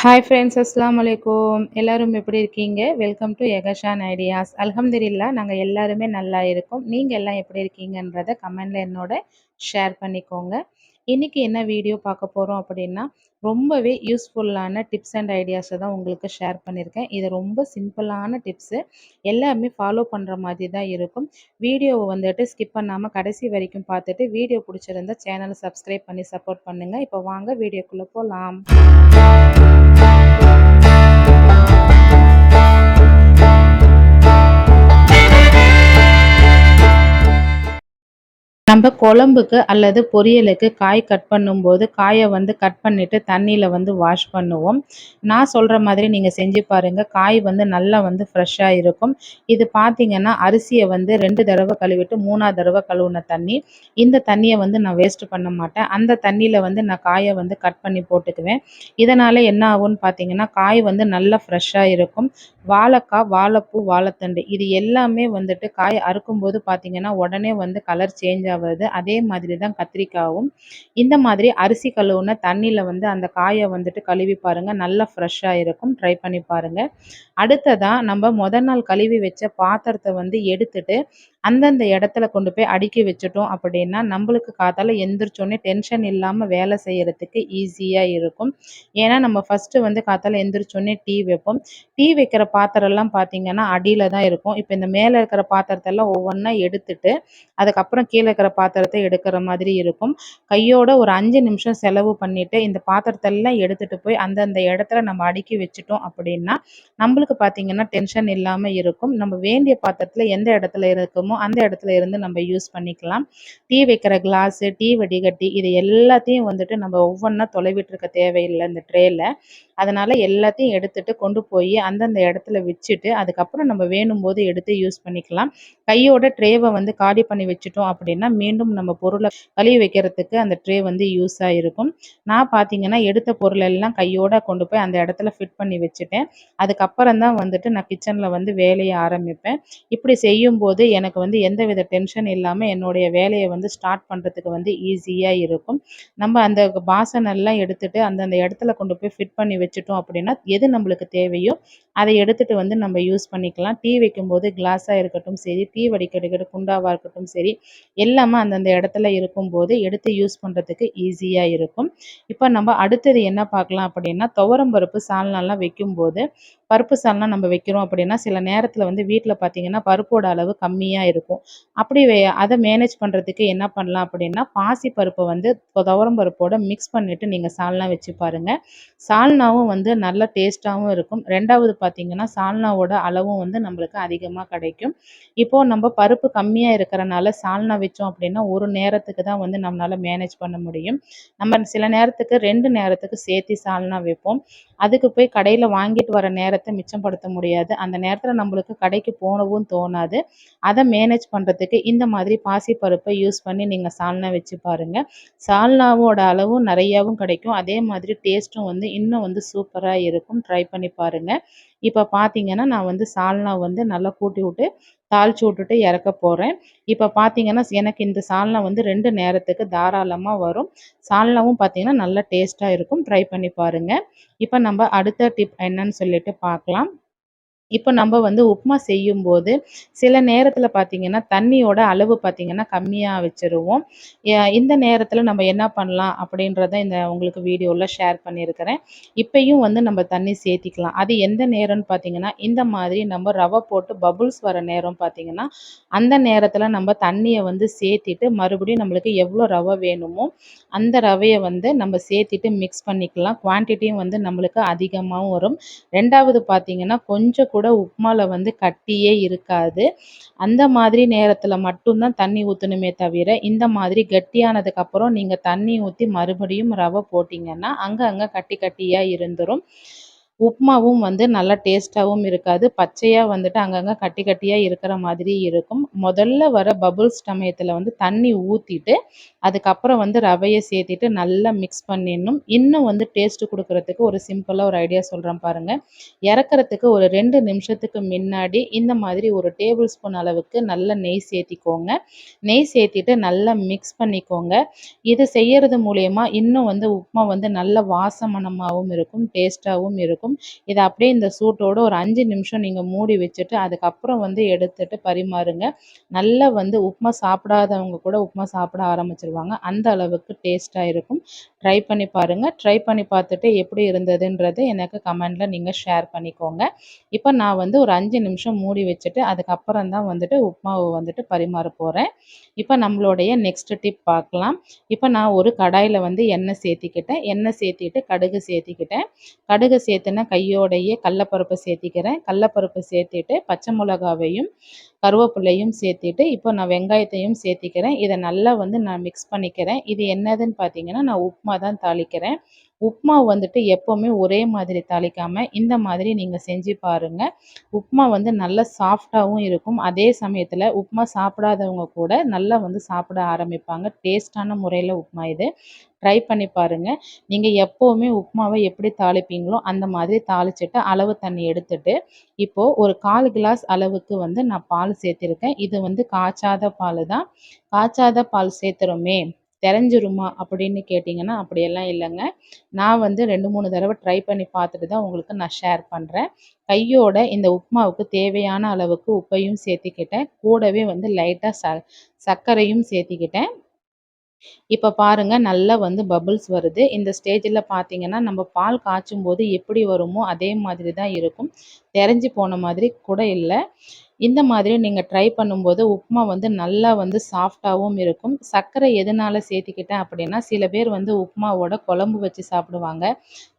Hi friends அஸ்லாம் வலைக்கும் எல்லோரும் எப்படி இருக்கீங்க? வெல்கம் டு எகஷான் ஐடியாஸ் அலமதுல்லா நாங்கள் எல்லாருமே நல்லா இருக்கோம். நீங்கள் எல்லாம் எப்படி இருக்கீங்கன்றத கமெண்டில் என்னோட ஷேர் பண்ணிக்கோங்க. இன்றைக்கி என்ன வீடியோ பார்க்க போகிறோம் அப்படின்னா ரொம்பவே யூஸ்ஃபுல்லான டிப்ஸ் அண்ட் ஐடியாஸை தான் உங்களுக்கு ஷேர் பண்ணியிருக்கேன் இது ரொம்ப சிம்பிளான டிப்ஸு எல்லாருமே ஃபாலோ பண்ணுற மாதிரி தான் இருக்கும். வீடியோவை வந்துட்டு ஸ்கிப் பண்ணாமல் கடைசி வரைக்கும் பார்த்துட்டு வீடியோ பிடிச்சிருந்தா சேனலை சப்ஸ்கிரைப் பண்ணி சப்போர்ட் பண்ணுங்கள் இப்போ வாங்க வீடியோக்குள்ளே போகலாம் நம்ம குழம்புக்கு அல்லது பொரியலுக்கு காய் கட் பண்ணும்போது காயை வந்து கட் பண்ணிவிட்டு தண்ணியில் வந்து வாஷ் பண்ணுவோம். நான் சொல்கிற மாதிரி நீங்கள் செஞ்சு பாருங்கள் காய் வந்து நல்லா வந்து ஃப்ரெஷ்ஷாக இருக்கும். இது பார்த்திங்கன்னா அரிசியை வந்து ரெண்டு தடவை கழுவிட்டு மூணாவது தடவை கழுவுன தண்ணி. இந்த தண்ணியை வந்து நான் வேஸ்ட் பண்ண மாட்டேன். அந்த தண்ணியில் வந்து நான் காயை வந்து கட் பண்ணி போட்டுக்குவேன். இதனால் என்ன ஆகும்னு பார்த்தீங்கன்னா காய் வந்து நல்லா ஃப்ரெஷ்ஷாக இருக்கும். வாழைக்காய் வாழைப்பூ வாழைத்தண்டு இது எல்லாமே வந்துட்டு காய் அறுக்கும்போது பார்த்திங்கன்னா உடனே வந்து கலர் சேஞ்ச் ஆகும் வருது அதே மாதிரி தான் கத்திரிக்காயும் இந்த மாதிரி அரிசி கழுவுன தண்ணியில் வந்து அந்த காயை வந்துட்டு கழுவி பாருங்கள் நல்லா ஃப்ரெஷ்ஷாக இருக்கும். ட்ரை பண்ணி பாருங்கள் அடுத்ததாக நம்ம முத நாள் கழுவி வச்ச பாத்திரத்தை வந்து எடுத்துட்டு அந்தந்த இடத்துல கொண்டு போய் அடுக்கி வச்சுட்டோம் அப்படின்னா நம்மளுக்கு காத்தால எந்திரிச்சோடனே டென்ஷன் இல்லாமல் வேலை செய்கிறதுக்கு ஈஸியாக இருக்கும். ஏன்னா நம்ம ஃபஸ்ட்டு வந்து காத்தால எந்திரிச்சோடனே டீ வைப்போம். டீ வைக்கிற பாத்திரம்லாம் பார்த்தீங்கன்னா அடியில் தான் இருக்கும். இப்போ இந்த மேலே இருக்கிற பாத்திரத்தெல்லாம் ஒவ்வொன்றா எடுத்துட்டு அதுக்கப்புறம் கீழே இருக்கிற பாத்திரத்தை எடுக்கிற மாதிரி இருக்கும். கையோட ஒரு அஞ்சு நிமிஷம் செலவு பண்ணிவிட்டு இந்த பாத்திரத்தெல்லாம் எடுத்துகிட்டு போய் அந்தந்த இடத்துல நம்ம அடுக்கி வச்சுட்டோம் அப்படின்னா நம்மளுக்கு பார்த்தீங்கன்னா டென்ஷன் இல்லாமல் இருக்கும். நம்ம வேண்டிய பாத்திரத்தில் எந்த இடத்துல இருக்குமோ அந்த இடத்துல இருந்து நம்ம யூஸ் பண்ணிக்கலாம். டீ வைக்கிற கிளாஸு டீ வடிகட்டி இது எல்லாத்தையும் வந்துட்டு நம்ம ஒவ்வொன்றா தொலைவிட்டு இருக்க தேவையில்லை இந்த ட்ரேயில் அதனால் எல்லாத்தையும் எடுத்துகிட்டு கொண்டு போய் அந்தந்த இடத்துல வச்சுட்டு அதுக்கப்புறம் நம்ம வேணும் போது எடுத்து யூஸ் பண்ணிக்கலாம். கையோட ட்ரேவை வந்து காலி பண்ணி வச்சுட்டோம் அப்படின்னா மீண்டும் நம்ம பொருளை கழுவி வைக்கிறதுக்கு அந்த ட்ரே வந்து யூஸ் ஆகிருக்கும் நான் பார்த்தீங்கன்னா எடுத்த பொருள் எல்லாம் கையோட கொண்டு போய் அந்த இடத்துல ஃபிட் பண்ணி வச்சுட்டேன். அதுக்கப்புறம் தான் வந்துட்டு நான் கிச்சனில் வந்து வேலையை ஆரம்பிப்பேன். இப்படி செய்யும்போது எனக்கு வந்து எந்த வித டென்ஷன் இல்லாமல் என்னுடைய வேலையை வந்து ஸ்டார்ட் பண்ணுறதுக்கு வந்து ஈஸியாக இருக்கும். நம்ம அந்த பாசனெல்லாம் எடுத்துகிட்டு அந்தந்த இடத்துல கொண்டு போய் ஃபிட் பண்ணி வச்சுட்டோம் அப்படின்னா எது நம்மளுக்கு தேவையோ அதை எடுத்துகிட்டு வந்து நம்ம யூஸ் பண்ணிக்கலாம். டீ வைக்கும்போது கிளாஸாக இருக்கட்டும் சரி டீ வடிக்கடிக்கிற குண்டாவாக இருக்கட்டும் சரி எல்லாமே அந்தந்த இடத்துல இருக்கும்போது எடுத்து யூஸ் பண்ணுறதுக்கு ஈஸியாக இருக்கும். இப்போ நம்ம அடுத்தது என்ன பார்க்கலாம் அப்படின்னா துவரம் பருப்பு சால்னாலாம் வைக்கும்போது பருப்பு சால்னா நம்ம வைக்கிறோம் அப்படின்னா சில நேரத்தில் வந்து வீட்டில் பார்த்தீங்கன்னா பருப்போட அளவு கம்மியாக இருக்கும். அப்படி அதை மேனேஜ் பண்ணுறதுக்கு என்ன பண்ணலாம் அப்படின்னா பாசி பருப்பை வந்து துவரம் பருப்போட மிக்ஸ் பண்ணிவிட்டு நீங்கள் சால்னா வச்சு பாருங்கள் சால்னாவும் வந்து நல்ல டேஸ்ட்டாகவும் இருக்கும். ரெண்டாவது பார்த்தீங்கன்னா சால்னாவோட அளவும் வந்து நம்மளுக்கு அதிகமாக கிடைக்கும். இப்போது நம்ம பருப்பு கம்மியாக இருக்கிறனால சால்னா வச்சோம் அப்படின்னா ஒரு நேரத்துக்கு தான் வந்து நம்மளால் மேனேஜ் பண்ண முடியும். நம்ம சில நேரத்துக்கு ரெண்டு நேரத்துக்கு சேர்த்து சால்னா வைப்போம். அதுக்கு போய் கடையில் வாங்கிட்டு வர நேரத்தை மிச்சப்படுத்த முடியாது. அந்த நேரத்தில் நம்மளுக்கு கடைக்கு போனவும் தோணாது. அதை மேனேஜ் பண்ணுறதுக்கு இந்த மாதிரி பாசிப்பருப்பை யூஸ் பண்ணி நீங்கள் சால்னா வச்சு பாருங்கள் சால்னாவோட அளவும் நிறையாவும் கிடைக்கும். அதே மாதிரி டேஸ்ட்டும் வந்து இன்னும் வந்து சூப்பராக இருக்கும். ட்ரை பண்ணி பாருங்கள் இப்போ பார்த்தீங்கன்னா நான் வந்து சால்னா வந்து நல்லா கூட்டி விட்டு தாளிச்சு விட்டுட்டு இறக்க போகிறேன் இப்போ பார்த்தீங்கன்னா எனக்கு இந்த சால்னா வந்து ரெண்டு நேரத்துக்கு தாராளமாக வரும். சால்னாவும் பார்த்தீங்கன்னா நல்லா டேஸ்ட்டாக இருக்கும். ட்ரை பண்ணி பாருங்கள் இப்போ நம்ம அடுத்த டிப் என்னன்னு சொல்லிட்டு பார்க்கலாம் இப்போ நம்ம வந்து உப்புமா செய்யும்போது சில நேரத்தில் பார்த்திங்கன்னா தண்ணியோட அளவு பார்த்திங்கன்னா கம்மியாக வச்சுருவோம். இந்த நேரத்தில் நம்ம என்ன பண்ணலாம் அப்படின்றத இந்த உங்களுக்கு வீடியோவில் ஷேர் பண்ணியிருக்கிறேன். இப்பையும் வந்து நம்ம தண்ணி சேர்த்திக்கலாம். அது எந்த நேரம்னு பார்த்திங்கன்னா இந்த மாதிரி நம்ம ரவை போட்டு பபுள்ஸ் வர நேரம் பார்த்திங்கன்னா அந்த நேரத்தில் நம்ம தண்ணியை வந்து சேர்த்திட்டு மறுபடியும் நம்மளுக்கு எவ்வளோ ரவை வேணுமோ அந்த ரவையை வந்து நம்ம சேர்த்திட்டு மிக்ஸ் பண்ணிக்கலாம். குவான்டிட்டியும் வந்து நம்மளுக்கு அதிகமாகவும் வரும். ரெண்டாவது பார்த்திங்கன்னா கொஞ்சம் கூட உப்புமாவில் வந்து கட்டியே இருக்காது. அந்த மாதிரி நேரத்தில் மட்டும்தான் தண்ணி ஊற்றணுமே தவிர இந்த மாதிரி கெட்டியானதுக்கப்புறம் நீங்கள் தண்ணி ஊற்றி மறுபடியும் ரவை போட்டிங்கன்னா அங்கே அங்கே கட்டி கட்டியாக இருந்துடும் உப்புமாவும் வந்து நல்லா டேஸ்ட்டாகவும் இருக்காது. பச்சையாக வந்துட்டு அங்கங்கே கட்டி கட்டியாக இருக்கிற மாதிரி இருக்கும். முதல்ல வர பபுள்ஸ் சமயத்தில் வந்து தண்ணி ஊற்றிட்டு அதுக்கப்புறம் வந்து ரவையை சேர்த்திட்டு நல்லா மிக்ஸ் பண்ணிடணும். இன்னும் வந்து டேஸ்ட்டு கொடுக்குறதுக்கு ஒரு சிம்பிளாக ஒரு ஐடியா சொல்கிறேன் பாருங்கள் இறக்குறதுக்கு ஒரு ரெண்டு நிமிஷத்துக்கு முன்னாடி இந்த மாதிரி ஒரு டேபிள் ஸ்பூன் அளவுக்கு நல்ல நெய் சேர்த்திக்கோங்க. நெய் சேர்த்திட்டு நல்லா மிக்ஸ் பண்ணிக்கோங்க. இது செய்யறது மூலயமா இன்னும் வந்து உப்புமா வந்து நல்ல வாசமனமாகவும் இருக்கும் டேஸ்ட்டாகவும் இருக்கும். இதை அப்படியே இந்த சூட்டோடு ஒரு அஞ்சு நிமிஷம் நீங்கள் மூடி வச்சுட்டு அதுக்கப்புறம் வந்து எடுத்துட்டு பரிமாறுங்க. நல்லா வந்து உப்புமா சாப்பிடாதவங்க கூட உப்புமா சாப்பிட ஆரம்பிச்சிருவாங்க. அந்த அளவுக்கு டேஸ்ட்டாக இருக்கும். ட்ரை பண்ணி பாருங்கள் ட்ரை பண்ணி பார்த்துட்டு எப்படி இருந்ததுன்றது எனக்கு கமெண்டில் நீங்கள் ஷேர் பண்ணிக்கோங்க. இப்போ நான் வந்து ஒரு அஞ்சு நிமிஷம் மூடி வச்சுட்டு அதுக்கப்புறம் தான் வந்துட்டு உப்புமாவை வந்துட்டு பரிமாற போகிறேன் இப்போ நம்மளுடைய நெக்ஸ்ட் டிப் பார்க்கலாம். இப்போ நான் ஒரு கடாயில் வந்து எண்ணெய் சேர்த்திக்கிட்டேன். எண்ணெய் சேர்த்திட்டு கடுகு சேர்த்திக்கிட்டேன். கடுகு சேர்த்துன கையோடையே கடலப்பருப்பு சேர்த்திக்கிறேன். கடலப்பருப்பு சேர்த்திட்டு பச்சை மிளகாவையும் கருவேப்பிலையும் சேர்த்திட்டு இப்போ நான் வெங்காயத்தையும் சேர்த்திக்கிறேன். இதை நல்லா வந்து நான் மிக்ஸ் பண்ணிக்கிறேன். இது என்னதுன்னு பார்த்தீங்கன்னா நான் உப்புமா தான் தாளிக்கிறேன். உப்புமா வந்துட்டு எப்போவுமே ஒரே மாதிரி தாளிக்காமல் இந்த மாதிரி நீங்கள் செஞ்சு பாருங்கள் உப்புமா வந்து நல்லா சாஃப்டாகவும் இருக்கும். அதே சமயத்தில் உப்புமா சாப்பிடாதவங்க கூட நல்லா வந்து சாப்பிட ஆரம்பிப்பாங்க. டேஸ்டான முறையில் உப்புமா இது. ட்ரை பண்ணி பாருங்கள் நீங்கள் எப்போவுமே உப்புமாவை எப்படி தாளிப்பீங்களோ அந்த மாதிரி தாளிச்சிட்டு அளவு தண்ணி எடுத்துட்டு இப்போது ஒரு கால் கிளாஸ் அளவுக்கு வந்து நான் பால் சேர்த்துருக்கேன். இது வந்து காய்ச்சாத பால் தான் காய்ச்சாத பால் சேர்த்துறோமே தெரிஞ்சிருமா அப்படின்னு கேட்டிங்கன்னா அப்படியெல்லாம் இல்லைங்க. நான் வந்து ரெண்டு மூணு தடவை ட்ரை பண்ணி பார்த்துட்டு தான் உங்களுக்கு நான் ஷேர் பண்ணுறேன் கையோட இந்த உப்புமாவுக்கு தேவையான அளவுக்கு உப்பையும் சேர்த்திக்கிட்டேன். கூடவே வந்து லைட்டாக ச சர்க்கரையும் சேர்த்திக்கிட்டேன். இப்போ பாருங்க நல்லா வந்து பபுள்ஸ் வருது. இந்த ஸ்டேஜில் பார்த்தீங்கன்னா நம்ம பால் காய்ச்சும் போது எப்படி வருமோ அதே மாதிரி தான் இருக்கும். தெரிஞ்சு போன மாதிரி கூட இல்லை. இந்த மாதிரி நீங்கள் ட்ரை பண்ணும்போது உப்புமா வந்து நல்லா வந்து சாஃப்டாகவும் இருக்கும். சர்க்கரை எதனால் சேர்த்திக்கிட்டேன் அப்படின்னா சில பேர் வந்து உப்புமாவோட குழம்பு வச்சு சாப்பிடுவாங்க.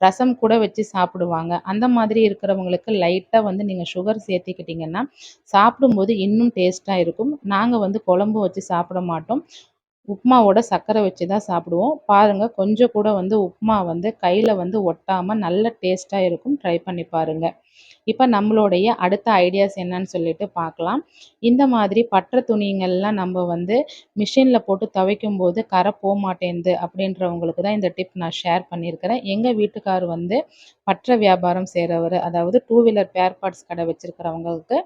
ரசம் கூட வச்சு சாப்பிடுவாங்க. அந்த மாதிரி இருக்கிறவங்களுக்கு லைட்டாக வந்து நீங்கள் சுகர் சேர்த்திக்கிட்டிங்கன்னா சாப்பிடும்போது இன்னும் டேஸ்ட்டாக இருக்கும். நாங்கள் வந்து குழம்பு வச்சு சாப்பிட மாட்டோம். உப்புமாவோட சர்க்கரை வச்சு தான் சாப்பிடுவோம். பாருங்கள் கொஞ்சம் கூட வந்து உப்புமா வந்து கையில் வந்து ஒட்டாமல் நல்ல டேஸ்ட்டாக இருக்கும். ட்ரை பண்ணி பாருங்கள் இப்போ நம்மளுடைய அடுத்த ஐடியாஸ் என்னன்னு சொல்லிட்டு பார்க்கலாம். இந்த மாதிரி பற்ற துணிங்கள்லாம் நம்ம வந்து மிஷினில் போட்டு துவைக்கும் போது கரை போக மாட்டேங்குது அப்படின்றவங்களுக்கு தான் இந்த டிப் நான் ஷேர் பண்ணியிருக்கிறேன். எங்கள் வீட்டுக்கார் வந்து பற்ற வியாபாரம் செய்கிறவர் அதாவது டூ வீலர் பேர் பார்ட்ஸ் கடை வச்சுருக்கிறவங்களுக்கு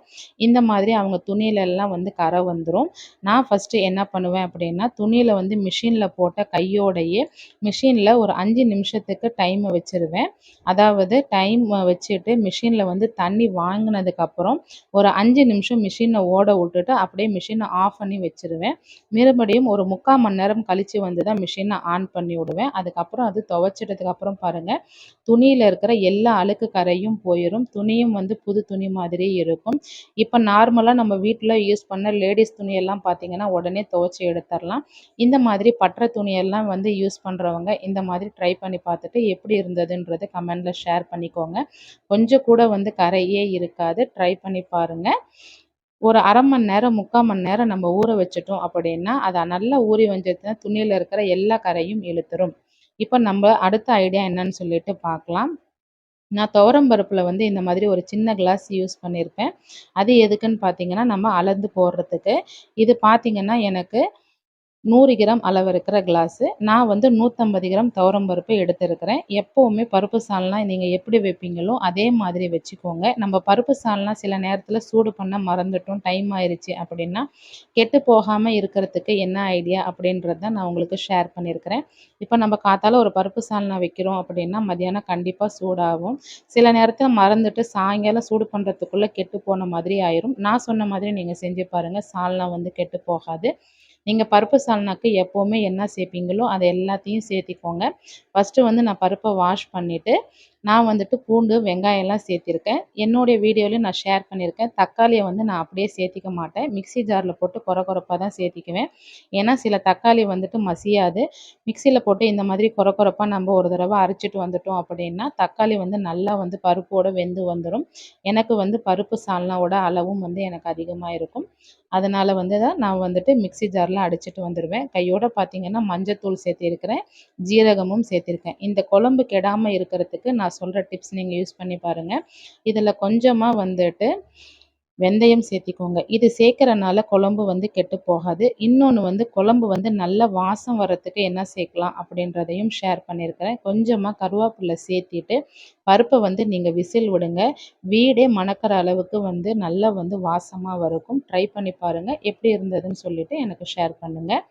இந்த மாதிரி அவங்க துணியிலெல்லாம் வந்து கரை வந்துடும் நான் ஃபஸ்ட்டு என்ன பண்ணுவேன் அப்படின்னா துணியில் வந்து மிஷினில் போட்ட கையோடையே மிஷினில் ஒரு அஞ்சு நிமிஷத்துக்கு டைமை வச்சுருவேன். அதாவது டைம் வச்சுட்டு மிஷினில் வந்து தண்ணி வாங்கினதுக்கப்புறம் ஒரு அஞ்சு நிமிஷம் மிஷினை ஓட விட்டுட்டு அப்படியே மிஷினை ஆஃப் பண்ணி வச்சுருவேன். மறுபடியும் ஒரு முக்கால் மணி நேரம் கழித்து வந்து தான் மிஷினை ஆன் பண்ணி விடுவேன். அதுக்கப்புறம் அது துவைச்சிட்டதுக்கப்புறம் பாருங்கள் துணியில் இருக்கிற எல்லா அழுக்கு கரையும் போயிடும் துணியும் வந்து புது துணி மாதிரி இருக்கும். இப்போ நார்மலாக நம்ம வீட்டில் யூஸ் பண்ண லேடிஸ் துணியெல்லாம் பார்த்தீங்கன்னா உடனே துவைச்சி எடுத்துடலாம் இந்த மாதிரி பற்ற துணியெல்லாம் வந்து யூஸ் பண்ணுறவங்க இந்த மாதிரி ட்ரை பண்ணி பார்த்துட்டு எப்படி இருந்ததுன்றதை கமெண்டில் ஷேர் பண்ணிக்கோங்க. கொஞ்சம் கூட வந்து கரையே இருக்காது. ட்ரை பண்ணி பாருங்கள் ஒரு அரை மணி நேரம் முக்கால் மணி நேரம் நம்ம ஊற வச்சுட்டோம் அப்படின்னா அதை நல்லா ஊறி வஞ்சதுன்னா துணியில் இருக்கிற எல்லா கரையும் இழுத்துரும். இப்போ நம்ம அடுத்த ஐடியா என்னன்னு சொல்லிட்டு பார்க்கலாம் நான் துவரம் பருப்பில் வந்து இந்த மாதிரி ஒரு சின்ன கிளாஸ் யூஸ் பண்ணியிருப்பேன் அது எதுக்குன்னு பார்த்தீங்கன்னா நம்ம அளந்து போடுறதுக்கு. இது பார்த்தீங்கன்னா எனக்கு நூறு கிராம் அளவு இருக்கிற கிளாஸு நான் வந்து நூற்றம்பது கிராம் துவரம் பருப்பு எடுத்துருக்கிறேன். எப்போவுமே பருப்பு சால்னா நீங்கள் எப்படி வைப்பீங்களோ அதே மாதிரி வச்சுக்கோங்க. நம்ம பருப்பு சால்னா சில நேரத்தில் சூடு பண்ண மறந்துட்டோம் டைம் ஆயிடுச்சு அப்படின்னா கெட்டு போகாமல் இருக்கிறதுக்கு என்ன ஐடியா அப்படின்றத நான் உங்களுக்கு ஷேர் பண்ணியிருக்கிறேன் இப்போ நம்ம காத்தால ஒரு பருப்பு சால்னா வைக்கிறோம் அப்படின்னா மதியானம் கண்டிப்பாக சூடாகும். சில நேரத்தில் மறந்துட்டு சாயங்காலம் சூடு பண்ணுறதுக்குள்ளே கெட்டு போன மாதிரி ஆயிரும். நான் சொன்ன மாதிரி நீங்கள் செஞ்சு பாருங்கள் சால்னா வந்து கெட்டு போகாது. நீங்கள் பருப்பு சால்னாக்கு எப்போவுமே என்ன சேர்ப்பீங்களோ அதை எல்லாத்தையும் சேர்த்திக்கோங்க. ஃபஸ்ட்டு வந்து நான் பருப்பை வாஷ் பண்ணிவிட்டு நான் வந்துட்டு பூண்டு வெங்காயம்லாம் சேர்த்திருக்கேன். என்னுடைய வீடியோலையும் நான் ஷேர் பண்ணியிருக்கேன். தக்காளியை வந்து நான் அப்படியே சேர்த்திக்க மாட்டேன். மிக்சி ஜாரில் போட்டு குறை குறைப்பாக தான் சேர்த்திக்குவேன். ஏன்னா சில தக்காளி வந்துட்டு மசியாது. மிக்சியில் போட்டு இந்த மாதிரி குறை குறைப்பாக நம்ம ஒரு தடவை அரைச்சிட்டு வந்துட்டோம் அப்படின்னா தக்காளி வந்து நல்லா வந்து பருப்போடு வெந்து வந்துடும் எனக்கு வந்து பருப்பு சால்னாவோட அளவும் வந்து எனக்கு அதிகமாக இருக்கும். அதனால் வந்து தான் நான் வந்துட்டு மிக்சி ஜாரில் அடிச்சிட்டு வந்துடுவேன் கையோடு பார்த்தீங்கன்னா மஞ்சத்தூள் சேர்த்திருக்கிறேன். ஜீரகமும் சேர்த்திருக்கேன். இந்த குழம்பு கெடாமல் இருக்கிறதுக்கு நான் நான் சொல்கிற டிப்ஸ் நீங்கள் யூஸ் பண்ணி பாருங்கள் இதில் கொஞ்சமாக வந்துட்டு வெந்தயம் சேர்த்திக்கோங்க. இது சேர்க்குறனால குழம்பு வந்து கெட்டு போகாது. இன்னொன்று வந்து குழம்பு வந்து நல்ல வாசம் வர்றதுக்கு என்ன சேர்க்கலாம் அப்படின்றதையும் ஷேர் பண்ணியிருக்கிறேன் கொஞ்சமாக கருவேப்பிலை சேர்த்திட்டு பருப்பை வந்து நீங்கள் விசில் விடுங்க. வீடே மணக்கிற அளவுக்கு வந்து நல்லா வந்து வாசமாக இருக்கும் ட்ரை பண்ணி பாருங்கள் எப்படி இருந்ததுன்னு சொல்லிவிட்டு எனக்கு ஷேர் பண்ணுங்கள்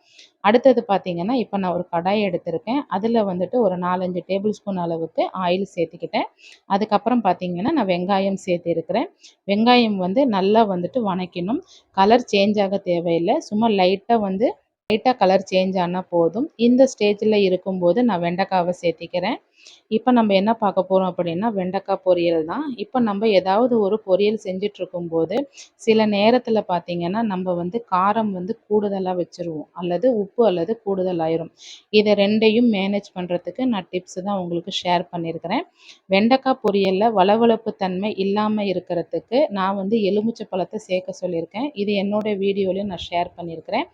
அடுத்தது பார்த்தீங்கன்னா இப்போ நான் ஒரு கடாய் எடுத்திருக்கேன். அதில் வந்துட்டு ஒரு நாலஞ்சு டேபிள் ஸ்பூன் அளவுக்கு ஆயில் சேர்த்துக்கிட்டேன். அதுக்கப்புறம் பார்த்தீங்கன்னா நான் வெங்காயம் சேர்த்திருக்கிறேன். வெங்காயம் வந்து நல்லா வந்துட்டு வணக்கணும். கலர் சேஞ்ச் ஆக தேவையில்லை. சும்மா லைட்டாக வந்து லைட்டாக கலர் சேஞ்ச் ஆனால் போதும். இந்த ஸ்டேஜில் இருக்கும்போது நான் வெண்டைக்காவை சேர்த்திக்கிறேன். இப்போ நம்ம என்ன பார்க்க போகிறோம் அப்படின்னா வெண்டைக்காய் பொரியல் தான். இப்போ நம்ம ஏதாவது ஒரு பொரியல் செஞ்சிட்ருக்கும்போது சில நேரத்தில் பார்த்திங்கன்னா நம்ம வந்து காரம் வந்து கூடுதலாக வச்சுருவோம். அல்லது உப்பு அல்லது கூடுதலாயிரும். இதை ரெண்டையும் மேனேஜ் பண்ணுறதுக்கு நான் டிப்ஸு தான் உங்களுக்கு ஷேர் பண்ணியிருக்கிறேன் வெண்டைக்காய் பொரியலில் வளவளப்பு தன்மை இல்லாமல் இருக்கிறதுக்கு நான் வந்து எலுமிச்சை பழத்தை சேர்க்க சொல்லியிருக்கேன். இது என்னோடய வீடியோலையும் நான் ஷேர் பண்ணியிருக்கிறேன்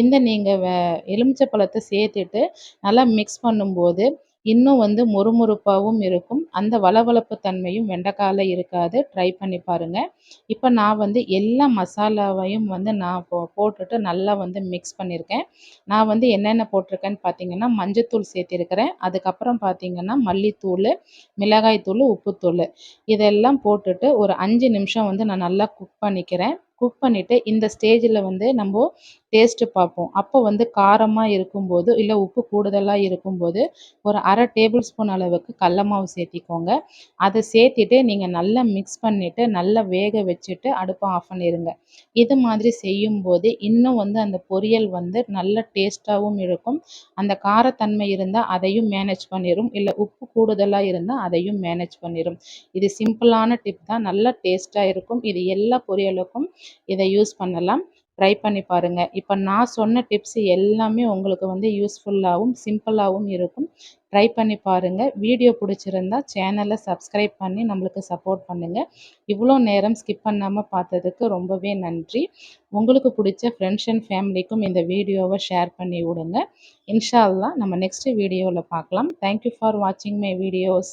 இந்த நீங்கள் வே எலுமிச்சை பழத்தை சேர்த்துட்டு நல்லா மிக்ஸ் பண்ணும்போது இன்னும் வந்து மொறுமொறுப்பாகவும் இருக்கும். அந்த வளவளப்பு தன்மையும் வெண்டைக்காயில் இருக்காது. ட்ரை பண்ணி பாருங்கள் இப்போ நான் வந்து எல்லா மசாலாவையும் வந்து நான் போ போட்டுட்டு நல்லா வந்து மிக்ஸ் பண்ணியிருக்கேன் நான் வந்து என்னென்ன போட்டிருக்கேன்னு பார்த்தீங்கன்னா மஞ்சத்தூள் சேர்த்திருக்கிறேன். அதுக்கப்புறம் பார்த்தீங்கன்னா மல்லித்தூள் மிளகாய்த்தூள் உப்புத்தூள். இதெல்லாம் போட்டுட்டு ஒரு அஞ்சு நிமிஷம் வந்து நான் நல்லா குக் பண்ணிக்கிறேன். குக் பண்ணிவிட்டு இந்த ஸ்டேஜில் வந்து நம்ம டேஸ்ட்டு பார்ப்போம். அப்போ வந்து காரமாக இருக்கும்போது இல்லை உப்பு கூடுதலாக இருக்கும்போது ஒரு அரை டேபிள் ஸ்பூன் அளவுக்கு கடல மாவு சேர்த்திக்கோங்க. அதை சேர்த்திட்டு நீங்கள் நல்லா மிக்ஸ் பண்ணிவிட்டு நல்லா வேக வச்சுட்டு அடுப்பை ஆஃப் பண்ணிடுங்க இது மாதிரி செய்யும்போது இன்னும் வந்து அந்த பொரியல் வந்து நல்ல டேஸ்ட்டாகவும் இருக்கும். அந்த காரத்தன்மை இருந்தால் அதையும் மேனேஜ் பண்ணிடும் இல்லை உப்பு கூடுதலாக இருந்தால் அதையும் மேனேஜ் பண்ணிடும் இது சிம்பிளான டிப் தான். நல்லா டேஸ்ட்டாக இருக்கும். இது எல்லா பொரியலுக்கும் இதை யூஸ் பண்ணலாம். ட்ரை பண்ணி பாருங்கள் இப்போ நான் சொன்ன டிப்ஸ் எல்லாமே உங்களுக்கு வந்து யூஸ்ஃபுல்லாகவும் சிம்பிளாகவும் இருக்கும். ட்ரை பண்ணி பாருங்கள் வீடியோ பிடிச்சிருந்தா சேனலை சப்ஸ்கிரைப் பண்ணி நம்மளுக்கு சப்போர்ட் பண்ணுங்கள் இவ்வளோ நேரம் ஸ்கிப் பண்ணாமல் பார்த்ததுக்கு ரொம்பவே நன்றி. உங்களுக்கு பிடிச்ச ஃப்ரெண்ட்ஸ் அண்ட் ஃபேமிலிக்கும் இந்த வீடியோவை ஷேர் பண்ணி விடுங்க. இன்ஷா நம்ம நெக்ஸ்ட் வீடியோவில் பார்க்கலாம். தேங்க்யூ ஃபார் வாட்சிங் மை வீடியோஸ்